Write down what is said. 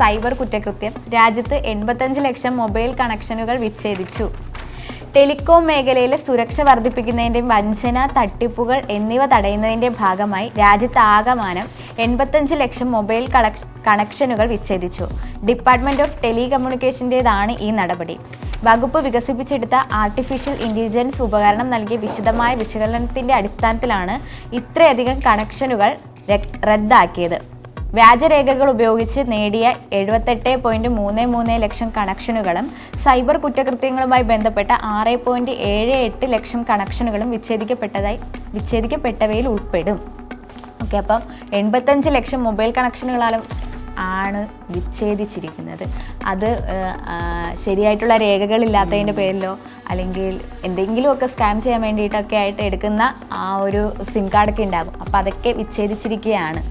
Cyber കുറ്റകൃത്യം. രാജ്യത്ത് എൺപത്തഞ്ച് ലക്ഷം മൊബൈൽ കണക്ഷനുകൾ വിച്ഛേദിച്ചു. ടെലികോം മേഖലയിലെ സുരക്ഷ വർദ്ധിപ്പിക്കുന്നതിന്റെയും വഞ്ചന തട്ടിപ്പുകൾ എന്നിവ തടയുന്നതിന്റെ ഭാഗമായി രാജ്യത്ത് ആകമാനം എൺപത്തഞ്ച് ലക്ഷം മൊബൈൽ കണക്ഷനുകൾ വിച്ഛേദിച്ചു. ഡിപ്പാർട്ട്മെന്റ് ഓഫ് ടെലികമ്മ്യൂണിക്കേഷന്റേതാണ് ഈ നടപടി. വകുപ്പ് വികസിപ്പിച്ചെടുത്ത ആർട്ടിഫിഷ്യൽ ഇന്റലിജൻസ് ഉപകരണം നൽകിയ വിശദമായ വിശകലനത്തിന്റെ അടിസ്ഥാനത്തിലാണ് ഇത്രയധികം കണക്ഷനുകൾ റദ്ദാക്കിയത്. വ്യാജരേഖകൾ ഉപയോഗിച്ച് നേടിയ എഴുപത്തെട്ട് പോയിന്റ് മൂന്ന് മൂന്ന് ലക്ഷം കണക്ഷനുകളും സൈബർ കുറ്റകൃത്യങ്ങളുമായി ബന്ധപ്പെട്ട ആറ് പോയിന്റ് ഏഴ് എട്ട് ലക്ഷം കണക്ഷനുകളും വിച്ഛേദിക്കപ്പെട്ടതായി വിച്ഛേദിക്കപ്പെട്ടവയിൽ ഉൾപ്പെടും. ഓക്കെ അപ്പം എൺപത്തഞ്ച് ലക്ഷം മൊബൈൽ കണക്ഷനുകളാലും ആണ് വിച്ഛേദിച്ചിരിക്കുന്നത്. അത് ശരിയായിട്ടുള്ള രേഖകളില്ലാത്തതിന്റെ പേരിലോ അല്ലെങ്കിൽ എന്തെങ്കിലുമൊക്കെ സ്കാം ചെയ്യാൻ വേണ്ടിയിട്ടൊക്കെ ആയിട്ട് എടുക്കുന്ന ആ ഒരു സിം കാർഡൊക്കെ ഉണ്ടാകും അപ്പോൾ അതൊക്കെ വിച്ഛേദിച്ചിരിക്കുകയാണ്.